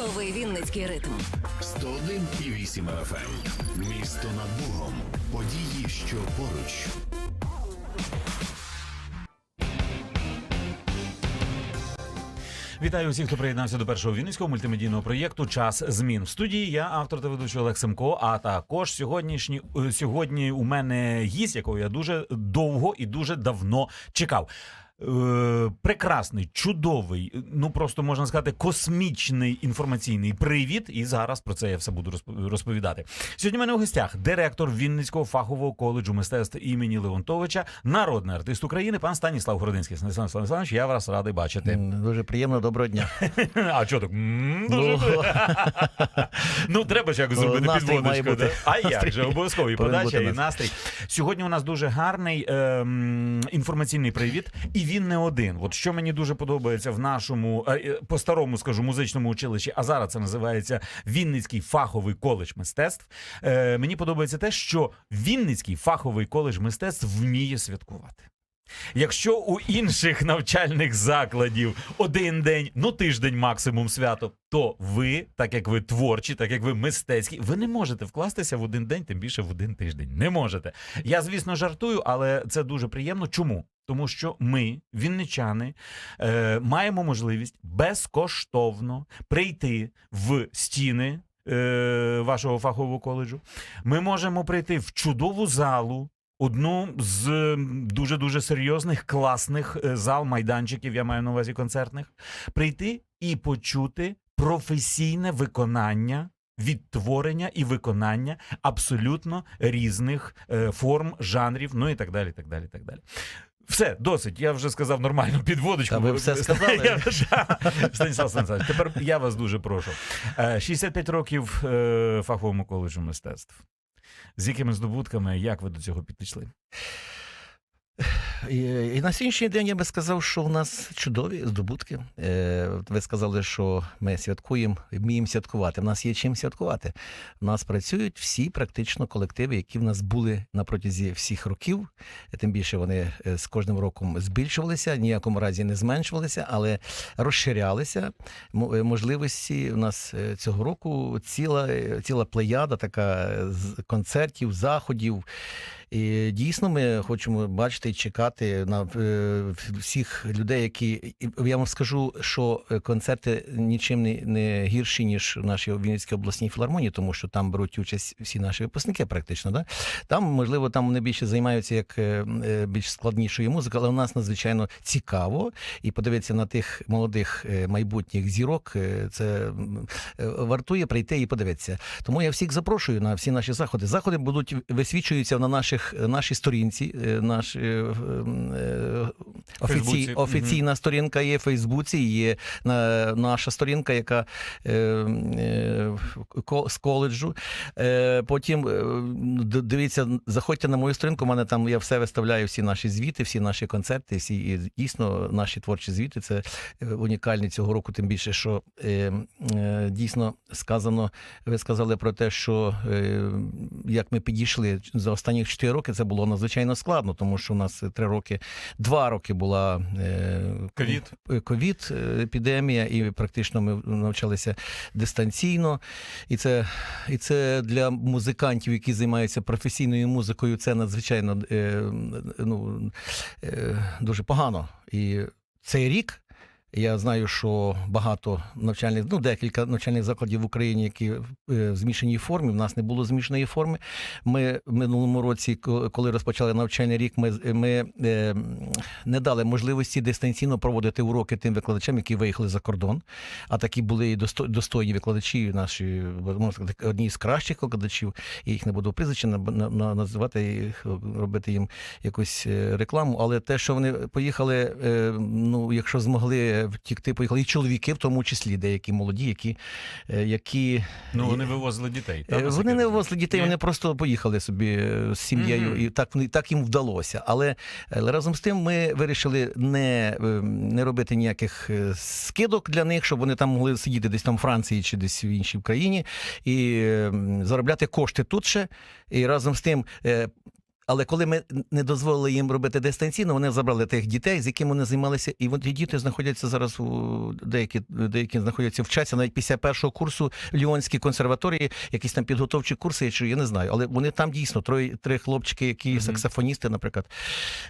Лови Вінницький ритм. 101,8 FM. ем. Місто над Богом. Події, що поруч. Вітаю усіх, хто приєднався до першого вінницького мультимедійного проєкту Час змін в студії. Я автор та ведучий Олег Семко. А також сьогоднішні е, сьогодні у мене гість, якого я дуже довго і дуже давно чекав. Е, прекрасний, чудовий, ну просто можна сказати, космічний інформаційний привід. І зараз про це я все буду розп- розповідати. Сьогодні в мене у гостях директор Вінницького фахового коледжу мистецтв імені Леонтовича, народний артист України, пан Станіслав Городинський. Станіслав Станіславович, я вас радий бачити. Дуже приємно, доброго дня. А що так? Дуже Ну, ну треба ж якось зробити підводочку. А як же обов'язково і подача, і настрій. Сьогодні у нас дуже гарний ем, інформаційний привід, і він не один. От що мені дуже подобається в нашому е, е, по-старому скажу музичному училищі, а зараз це називається Вінницький фаховий коледж мистецтв. Е, мені подобається те, що Вінницький фаховий коледж мистецтв вміє святкувати. Якщо у інших навчальних закладів один день, ну тиждень максимум свято, то ви, так як ви творчі, так як ви мистецькі, ви не можете вкластися в один день, тим більше в один тиждень. Не можете. Я, звісно, жартую, але це дуже приємно. Чому? Тому що ми, вінничани, е, маємо можливість безкоштовно прийти в стіни е, вашого фахового коледжу. Ми можемо прийти в чудову залу. Одну з дуже дуже серйозних класних е, зал майданчиків, я маю на увазі концертних, прийти і почути професійне виконання. Відтворення і виконання абсолютно різних форм, жанрів, ну і так далі. так далі, так далі. Все, досить. Я вже сказав нормальну підводочку. Та ви все сказали. Я да. Станіслав Станіславович, тепер я вас дуже прошу. Е, 65 років е, фаховому коледжу мистецтв. З якими здобутками, як ви до цього підійшли? І, на сьогоднішній день я би сказав, що в нас чудові здобутки. Е, ви сказали, що ми святкуємо, вміємо святкувати. В нас є чим святкувати. У нас працюють всі практично колективи, які в нас були на протязі всіх років. Тим більше вони е, з кожним роком збільшувалися, ніякому разі не зменшувалися, але розширялися. Е, Можливості у нас цього року ціла, ціла плеяда така концертів, заходів. І дійсно ми хочемо бачити і чекати на е, всіх людей, які я вам скажу, що концерти нічим не, гірші, ніж в нашій Вінницькій обласній філармонії, тому що там беруть участь всі наші випускники, практично. Да? Там, можливо, там вони більше займаються як е, е, більш складнішою музикою, але у нас надзвичайно цікаво і подивитися на тих молодих майбутніх зірок. Це вартує прийти і подивитися. Тому я всіх запрошую на всі наші заходи. Заходи будуть висвічуються на наших нашій сторінці. е, Наш е, е, офіці, офіційна сторінка є в Фейсбуці. Є на, наша сторінка, яка е, е, ко- з коледжу. Е, потім е, дивіться, заходьте на мою сторінку. У мене там я все виставляю, всі наші звіти, всі наші концерти, всі і дійсно наші творчі звіти. Це е, унікальні цього року, тим більше, що е, е, дійсно сказано. Ви сказали про те, що е, як ми підійшли за останні 4 роки, це було надзвичайно складно, тому що у нас три роки, два роки була е, Ковід. е, е, епідемія, і практично ми навчалися дистанційно. І це, і це для музикантів, які займаються професійною музикою, це надзвичайно ну, дуже погано. І цей рік. Я знаю, що багато навчальних, ну декілька навчальних закладів в Україні, які е, в змішаній формі. В нас не було змішаної форми. Ми в минулому році, коли розпочали навчальний рік, ми, ми е, не дали можливості дистанційно проводити уроки тим викладачам, які виїхали за кордон. А такі були і досто- достойні викладачі, наші можна сказати, одні з кращих викладачів. Я їх не буду на- називати робити їм якусь е, рекламу. Але те, що вони поїхали, ну якщо змогли втікти, поїхали і чоловіки, в тому числі деякі молоді, які, е, які Ну, вони вивозили дітей. та, Е, Вони не вивозили дітей, Ні? вони просто поїхали собі е, з сім'єю, Мгм. і так так їм вдалося. Але, разом з тим ми вирішили не, е, не робити ніяких е, скидок для них, щоб вони там могли сидіти десь там в Франції чи десь в іншій країні і е, заробляти кошти тут ще. І разом з тим. Але коли ми не дозволили їм робити дистанційно, вони забрали тих дітей, з якими вони займалися, і ті діти знаходяться зараз у деякі, деякі знаходяться вчаться навіть після першого курсу Ліонській консерваторії, якісь там підготовчі курси, чи я не знаю. Але вони там дійсно троє три хлопчики, які Мгм. саксофоністи, наприклад.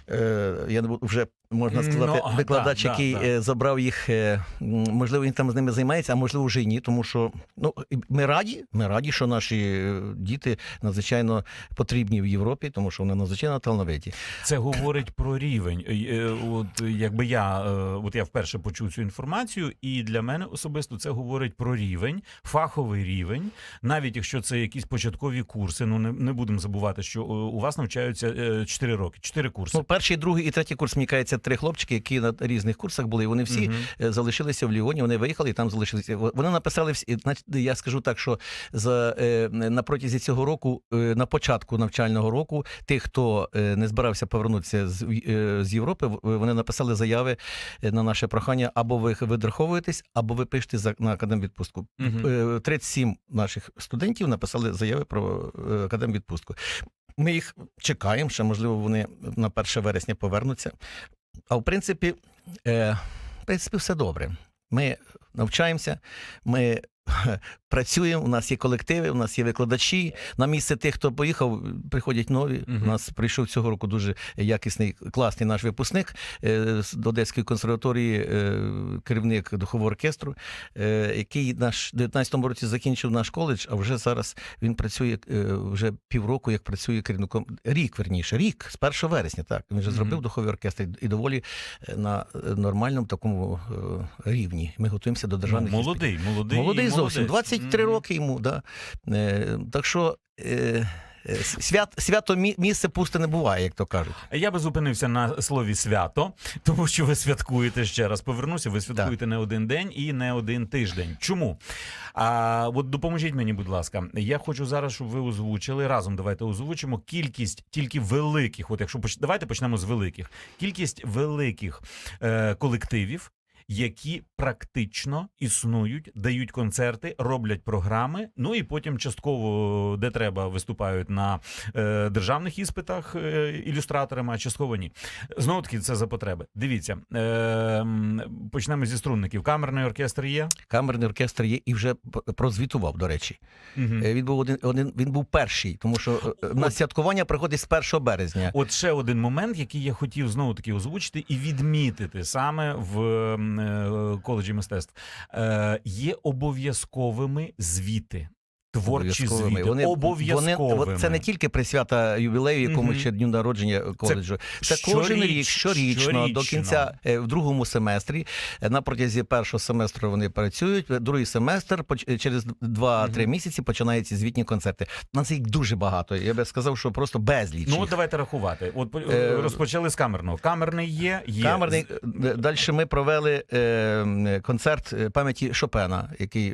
Е, я не вже можна Ну, сказати, а, викладач, да, да, який да. е, забрав їх. е, можливо, він там з ними займається, а можливо, вже й ні. Тому що ну ми раді, ми раді, що наші е, діти надзвичайно потрібні в Європі, тому що вони надзвичайно талановиті. Це говорить про рівень. Е, е, От якби я, е, от я вперше почув цю інформацію, і для мене особисто це говорить про рівень, фаховий рівень, навіть якщо це якісь початкові курси. Ну не, не будемо забувати, що у вас навчаються 4 роки, 4 курси. Ну, перший, другий і третій курс, мені кажеться, три хлопчики, які на різних курсах були. Вони всі е, залишилися в Ліоні. Вони виїхали і там залишилися. Вони написали всі. Я скажу так, що за на протязі цього року, на початку навчального року, тих, хто е, не збирався повернутися з, е, з Європи, вони написали заяви е, на наше прохання, або ви видраховуєтесь, або ви пишете за на академвідпустку. Е, 37 наших студентів написали заяви про е, академвідпустку. Ми їх чекаємо, ще можливо вони на 1 вересня повернуться. А в принципі, в принципі, все добре. Ми навчаємося, ми працюємо, у нас є колективи, у нас є викладачі. На місце тих, хто поїхав, приходять нові. Мгм. У нас прийшов цього року дуже якісний, класний наш випускник е, з Одеської консерваторії, е, керівник духового оркестру, е, який наш в 19-му році закінчив наш коледж, а вже зараз він працює вже півроку, як працює керівником. Рік, верніше, рік, з 1 вересня. Так він вже Мгм. зробив духовий оркестр і доволі на нормальному такому рівні. Ми готуємося до Ну, державних молодий, молодий, Молодий зовсім, молодець. 23 Мгм. роки йому, да. Е, так що е, е, свят, свято мі- місце пусте не буває, як то кажуть. Я би зупинився на слові свято, тому що ви святкуєте ще раз. Повернуся. Ви святкуєте не один день і не один тиждень. Чому? А от допоможіть мені, будь ласка. Я хочу зараз, щоб ви озвучили разом. Давайте озвучимо кількість тільки великих. От якщо давайте почнемо з великих. Кількість великих е, колективів. Які практично існують, дають концерти, роблять програми. Ну і потім частково, де треба, виступають на е, державних іспитах е, ілюстраторами, а частково ні. Знову таки, це за потреби. Дивіться, е, почнемо зі струнників. Камерний оркестр є. Камерний оркестр є і вже прозвітував, до речі. Е, Він був один, один він був перший, тому що е, на святкування приходить з 1 березня. От ще один момент, який я хотів знову таки озвучити і відмітити саме в е, коледжі мистецтв. Е, є обов'язковими звіти. Творчі звіти. Вони, обов'язковими. Вони, це не тільки присвята ювілею, якому Мгм. ще дню народження коледжу. Це, щоріч- кожен рік, щорічно, до кінця е, в другому семестрі. е, На протязі першого семестру вони працюють. Другий семестр е, через 2-3 Мгм. місяці починаються звітні концерти. У нас їх дуже багато. Я би сказав, що просто безліч. Ну, їх. давайте рахувати. От по- розпочали з камерного. Камерний є, є. Камерний далі ми провели концерт пам'яті Шопена, який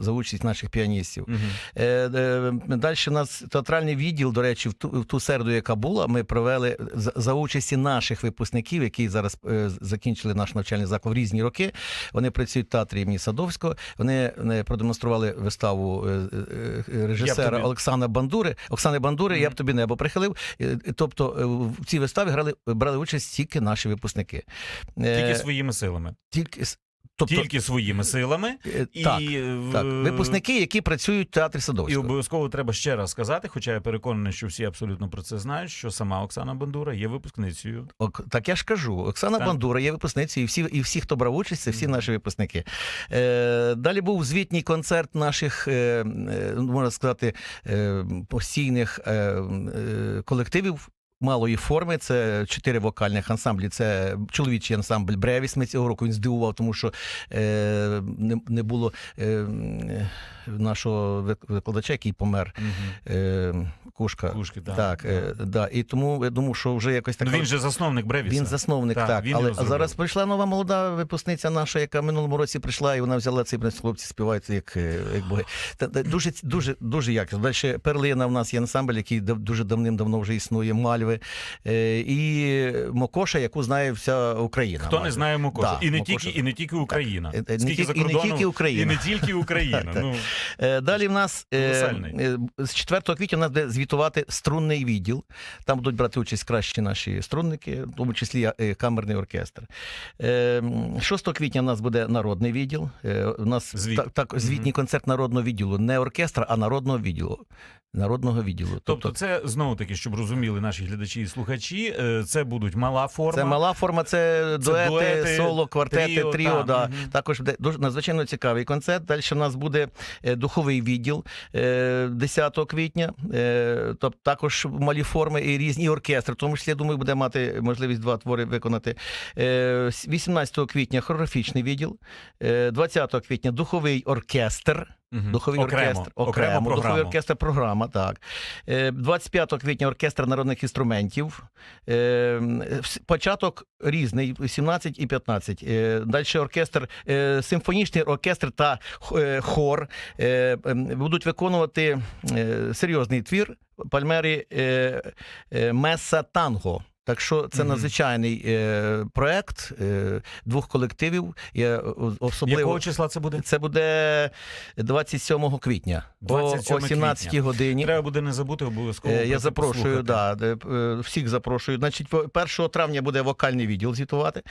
за участь наших піаністів. Мгм. Е, е, Далі у нас театральний відділ, до речі, в ту, в ту середу, яка була, ми провели за, за участі наших випускників, які зараз е, закінчили наш навчальний заклад в різні роки. Вони працюють в театрі імені Садовського. Вони, продемонстрували виставу режисера Олександра Бандури. Оксани Бандури, я б тобі небо прихилив. Тобто в цій виставі грали брали участь тільки наші випускники. Тільки своїми силами. тільки, тобто, Тільки своїми силами. е, І, так, е, так, випускники, які працюють в театрі І обов'язково треба ще раз сказати, хоча я переконаний, що всі абсолютно про це знають, що сама Оксана Бандура є випускницею. Ок, так я ж кажу, Оксана Так. Бандура є випускницею, і всі, і всі, хто брав участь, це всі наші випускники. Е, далі був звітній концерт наших, е, е, можна сказати, е, постійних е, е, колективів. Малої форми це чотири вокальних ансамблі. Це чоловічий ансамбль Бревіс. Ми цього року він здивував, тому що е, не, не було е, нашого викладача, який помер. Е, Кушка. Кушки, так. так, е, да. І тому я думаю, що вже якось Ну, він же засновник Бревіса. Він засновник, Так, так. він але зробив. зараз прийшла нова молода випускниця наша, яка в минулому році прийшла, і вона взяла цей хлопці співають як, е, як боги. Та, та, дуже, дуже, дуже якісно. Далі перлина в нас є ансамбль, який дуже давним-давно вже існує. Мальви, е, і Мокоша, яку знає вся Україна. Хто не знає Мокошу. Да, і не Мокоша. тільки, і не тільки Україна. Е, Скільки і не тільки Україна. І не тільки Україна. Ну, Далі в нас е, е, з 4 квітня у нас буде звітувати струнний відділ. Там будуть брати участь кращі наші струнники, в тому числі е, камерний оркестр. Е, 6 квітня у нас буде народний відділ. Е, У нас Звіт. так, так, звітній концерт народного відділу, не оркестра, а народного відділу. Народного відділу. Тобто, це знову таки, щоб розуміли наші глядачі і слухачі, е, це будуть мала форма. Це мала форма, це, дуети, дуети, соло, квартети, тріо, тріо. та, да. мгм. Також буде дуже надзвичайно цікавий концерт. Далі у нас буде е, духовий відділ е, 10 квітня. Е, тобто також малі форми і різні і оркестри. Тому числі, я думаю, буде мати можливість два твори виконати. Е, 18 квітня хореографічний відділ, е, 20 квітня духовий оркестр. Духовий окремо, оркестр, окремо, окремо, духовий оркестр, програма, так. Е, 25 квітня оркестр народних інструментів. Е, Початок різний, 17 і 15. Е, Далі оркестр, е, симфонічний оркестр та е, хор е, ем, будуть виконувати е, серйозний твір Пальмері е, е, Меса Танго. Так що це надзвичайний е, проект е, двох колективів. Я особливо Якого числа це буде? це буде 27 квітня 27 о 17 квітня. годині. Треба буде не забути обов'язково. Е, Я запрошую, да, е, всіх запрошую. Значить, по- 1 травня буде вокальний відділ звітувати.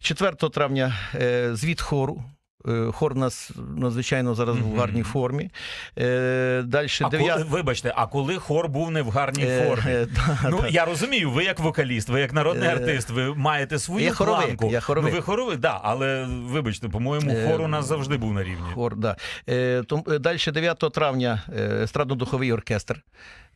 4 травня е, звіт хору. Е, Хор у нас надзвичайно зараз Мгм. в гарній формі. Е, Далі А коли, вибачте, а коли хор був не в гарній формі? Ну я розумію, ви як вокаліст, ви як народний Е, артист, ви маєте свою я хоровик, планку. я хоровик. Ну, ви хоровик, да, але вибачте, по-моєму, Е, хор у нас завжди був на рівні. Хор, да. Е, е, далі 9 травня е, естрадно-духовий оркестр.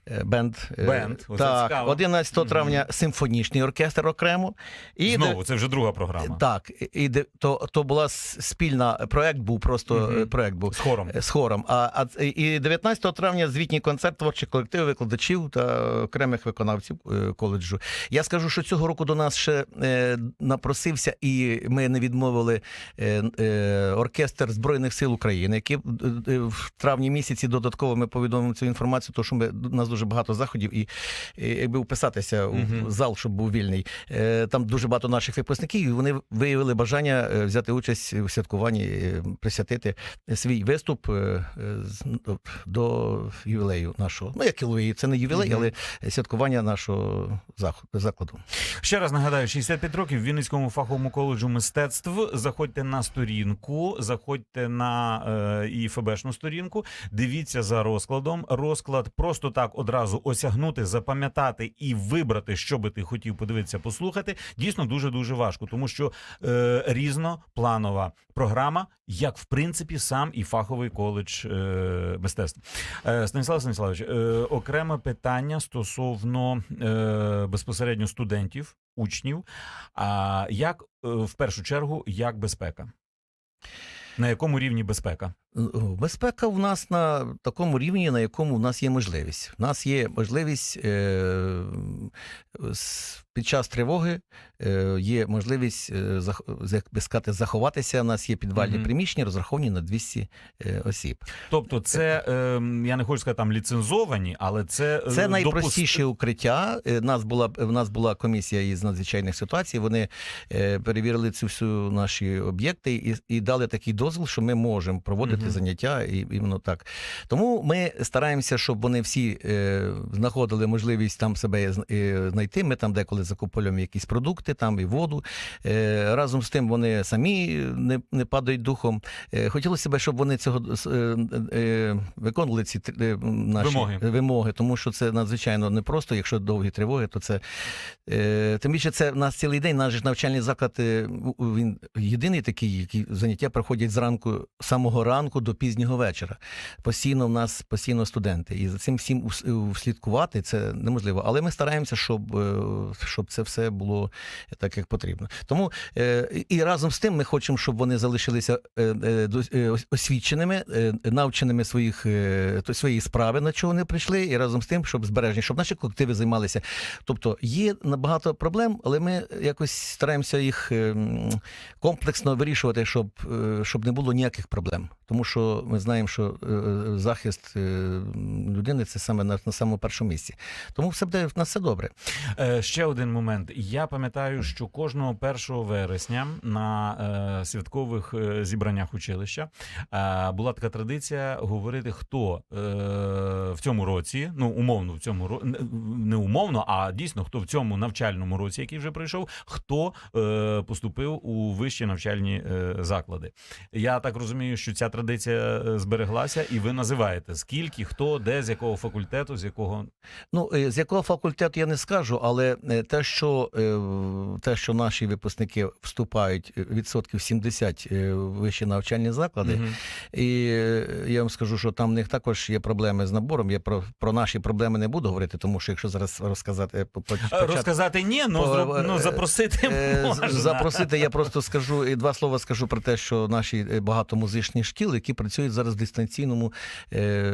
Е, Бенд. Е, Бенд, оце так, цікаво. 11 травня симфонічний оркестр окремо. І де- Знову, це вже друга програма. Так, і де то, то була с- спільна проект, був просто е, проект був. З хором. е, З хором. А, а і 19 травня звітній концерт творчих колективів, викладачів та окремих виконавців е, коледжу. Я скажу, що цього року до нас ще е, напросився, і ми не відмовили е, е, оркестр Збройних сил України, який е, е, в травні місяці додатково ми повідомимо цю інформацію, тому що ми нас дуже багато заходів, і, і якби вписатися Мгм. в зал, щоб був вільний. Е, Там дуже багато наших випускників, і вони виявили бажання е, взяти участь у святкуванні, е, присвятити свій виступ ну, до ювілею нашого. Ну, як ювілей, це не ювілей, Мгм. але святкування нашого закладу. Ще раз нагадаю, 65 років в Вінницькому фаховому коледжу мистецтв. Заходьте на сторінку, заходьте на е, ІФБшну сторінку, дивіться за розкладом. Розклад просто так одразу осягнути, запам'ятати і вибрати, що би ти хотів подивитися, послухати. Дійсно дуже дуже важко, тому що е, різнопланова програма, як в принципі сам і фаховий коледж е, мистецтв. Е, Станіслав Станіславович, е, окреме питання стосовно е, безпосередньо студентів, учнів. А як е, в першу чергу, як безпека? На якому рівні безпека? Безпека в нас на такому рівні, на якому в нас є можливість. У нас є можливість е, під час тривоги е, є можливість, е, як би сказати, заховатися. У нас є підвальні Мгм. приміщення, розраховані на 200 е, осіб. Тобто, це е, я не хочу сказати там ліцензовані, але це е, Це найпростіше укриття. Е, Нас була в нас була комісія із надзвичайних ситуацій. Вони е, перевірили цю всю наші об'єкти і, і дали такий дозвіл, що ми можемо проводити Мгм. заняття і іменно так. Тому ми стараємося, щоб вони всі е, знаходили можливість там себе е, знайти. Ми там деколи закуповуємо якісь продукти, там і воду. Е, разом з тим вони самі не, не падають духом. Е, хотілося б, щоб вони цього е, е, виконували ці е, наші Вимоги. вимоги, тому що це надзвичайно непросто. Якщо довгі тривоги, то це е, тим більше це в нас цілий день. Наш ж навчальний заклад е, він єдиний такий, який заняття проходять зранку, самого ранку до пізнього вечора. Постійно в нас постійно студенти, і за цим всім ус- слідкувати це неможливо. Але ми стараємося, щоб, е, щоб це все було так, як потрібно. Тому е, і разом з тим ми хочемо, щоб вони залишилися е, е, е, освіченими, е, навченими своїх е, своєї справи, на чого вони прийшли, і разом з тим, щоб збережені, щоб наші колективи займалися. Тобто є набагато проблем, але ми якось стараємося їх е, комплексно вирішувати, щоб, е, щоб не було ніяких проблем. Тому тому що ми знаємо, що е, е, захист е, людини це саме на, на самому першому місці. Тому все буде в все добре. Е, ще один момент. Я пам'ятаю, що кожного 1 вересня на е, святкових зібраннях училища е, була така традиція говорити, хто е, в цьому році, ну умовно в цьому ро... не- не умовно, а дійсно хто в цьому навчальному році, який вже пройшов, хто е, поступив у вищі навчальні е, заклади. Я так розумію, що ця традиція е, збереглася, і ви називаєте скільки, хто, де, з якого факультету, з якого Ну, е, з якого факультету я не скажу, але е, те, що, те, що наші випускники вступають відсотків 70 е, в вищі навчальні заклади, Мгм. і я вам скажу, що там в них також є проблеми з набором. Я про, про наші проблеми не буду говорити, тому що якщо зараз розказати по, Розказати ні, ну, По- ну запросити Е, можна. Запросити, я просто скажу і два слова скажу про те, що наші багато музичних шкіл, які працюють зараз в дистанційному е,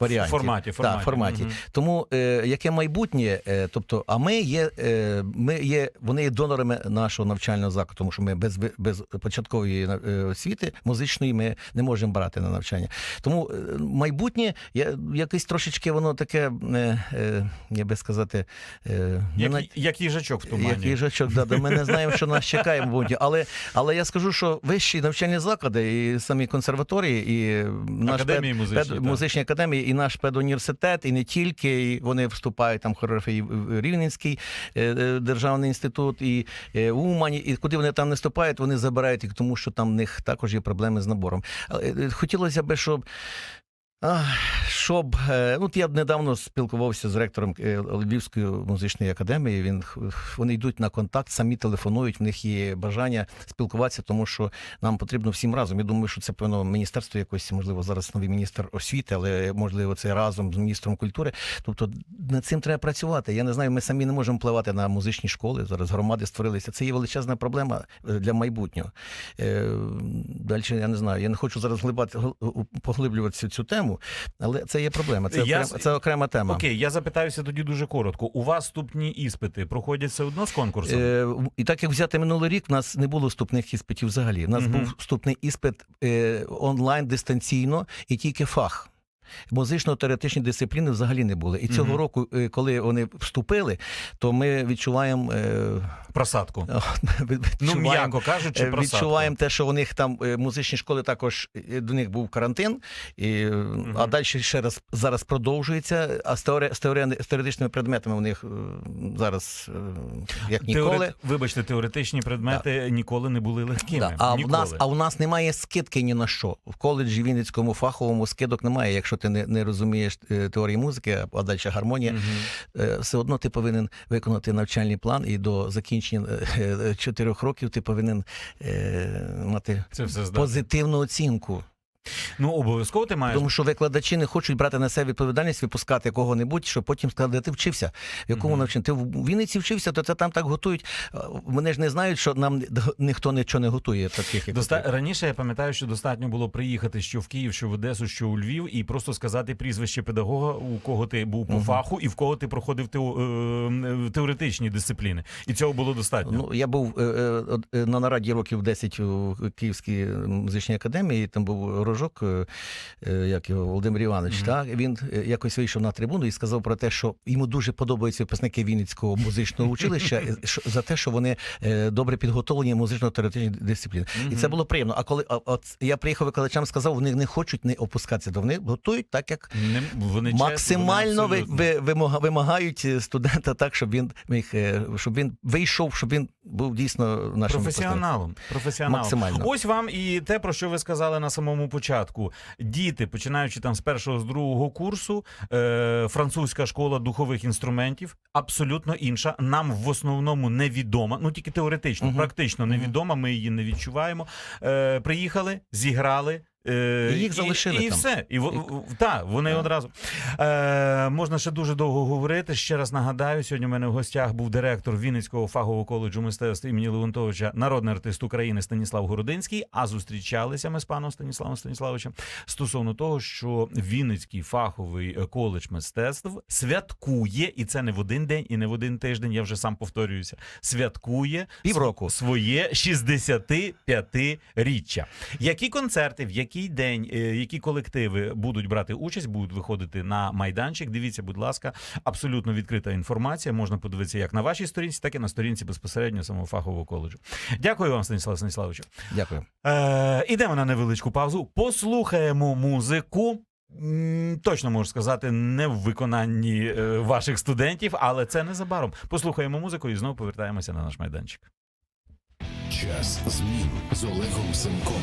варіанті. Форматі, форматі. Так, форматі. Мгм. Тому е, яке майбутнє, е, тобто, а ми є, е, ми є, вони є донорами нашого навчального закладу, тому що ми без, без початкової е, освіти музичної ми не можемо брати на навчання. Тому е, майбутнє, я, якесь трошечки воно таке, е, е, я би сказати, е, не на- Як, як їжачок в тумані. як їжачок, да, да, ми не знаємо, що нас чекає. Але, але я скажу, що вищі навчальні заклади, і самі консерваторії, і наш Академії музичні, пед... музичні академії, і наш педуніверситет, і не тільки і вони вступають там хореографії Рівненський е, е, державний інститут, і е, Умані, і куди вони там не вступають, вони забирають їх, тому що там в них також є проблеми з набором. Але хотілося б, щоб. Щоб е, от я б недавно спілкувався з ректором е, Львівської музичної академії. Він вони йдуть на контакт, самі телефонують. В них є бажання спілкуватися, тому що нам потрібно всім разом. Я думаю, що це певно міністерство якось, можливо, зараз новий міністр освіти, але можливо це разом з міністром культури. Тобто над цим треба працювати. Я не знаю, ми самі не можемо впливати на музичні школи. Зараз громади створилися. Це є величезна проблема е, для майбутнього. Далі я не знаю. Я не хочу зараз глибати поглиблюватися цю тему, але це є проблема. Це, Я окрема, це окрема тема. Окей, я запитаюся тоді дуже коротко. У вас вступні іспити проходять все одно з конкурсом? Е, і так як взяти минулий рік, у нас не було вступних іспитів взагалі. У нас угу. був вступний іспит е, онлайн дистанційно і тільки фах. Музично-теоретичні дисципліни взагалі не були. І цього Мгм. року, е, коли вони вступили, то ми відчуваємо. е, Просадку. Ну, м'яко кажучи, Е, просадку. Відчуваємо те, що у них там музичні школи також до них був карантин, і, е, а далі ще раз зараз продовжується. А з, теори, з, теори, з теоретичними предметами у них зараз як ніколи. Теоре- Вибачте, теоретичні предмети ніколи не були легкими. Да, а, в нас, а у нас немає скидки ні на що. В коледжі Вінницькому фаховому скидок немає. Якщо ти не, не розумієш е, теорії музики, а далі гармонія, е, все одно ти повинен виконати навчальний план, і до закінчення е, чотирьох років ти повинен мати позитивну оцінку. Ну, обов'язково ти маєш. Тому що викладачі не хочуть брати на себе відповідальність, випускати кого-небудь, щоб потім сказати, де ти вчився, в якому Мгм. навчанні. Ти в Вінниці вчився, то це там так готують. Вони ж не знають, що нам ніхто нічого не готує. Таких як Доста... Раніше я пам'ятаю, що достатньо було приїхати що в Київ, що в Одесу, що у Львів, і просто сказати прізвище педагога, у кого ти був по Мгм. фаху, і в кого ти проходив тео... е, теоретичні дисципліни. І цього було достатньо. Ну, я був е, е, е, на нараді років 10 у Київській музичній академії. Там був рожок, е, е, як його Володимир Іванович. Мгм. Так він е, якось вийшов на трибуну і сказав про те, що йому дуже подобаються випускники Вінницького музичного училища за те, що вони добре підготовлені музично-теоретичні дисципліни. І це було приємно. А коли а, от я приїхав викладачам, сказав, вони не хочуть не опускатися, то вони готують так, як Не... Вони максимально вони ви, абсолютно. ви, вимагають студента так, щоб він міг, щоб він вийшов, щоб він був дійсно нашим. Професіоналом. Професіоналом. Максимально. Ось вам і те, про що ви сказали на самому початку. Діти, починаючи там з першого, з другого курсу, е, французька школа духових інструментів абсолютно інша. Нам в основному невідома, ну тільки теоретично, угу. практично невідома. Ми її не відчуваємо. Е, приїхали, зіграли. Е, І їх залишили і, і там. все. І, в- І- та, вони Так. одразу. Е, можна ще дуже довго говорити. Ще раз нагадаю, сьогодні у мене в гостях був директор Вінницького фахового коледжу мистецтв імені Леонтовича, народний артист України Станіслав Городинський. А зустрічалися ми з паном Станіславом Станіславовичем стосовно того, що Вінницький фаховий е, коледж мистецтв святкує, і це не в один день, і не в один тиждень. Я вже сам повторююся. Святкує Півроку. своє 65-річчя. Які концерти, в який день, е, які колективи будуть брати участь, будуть виходити на майданчик? Дивіться, будь ласка, абсолютно відкрита інформація. Можна подивитися як на вашій сторінці, так і на сторінці безпосередньо самого фахового коледжу. Дякую вам, Станіслав Станіславовичу. Дякую. Е, ідемо на невеличку паузу. Послухаємо музику. Точно можу сказати, не в виконанні е, ваших студентів, але це незабаром. Послухаємо музику і знову повертаємося на наш майданчик. Час змін з Олегом Семком.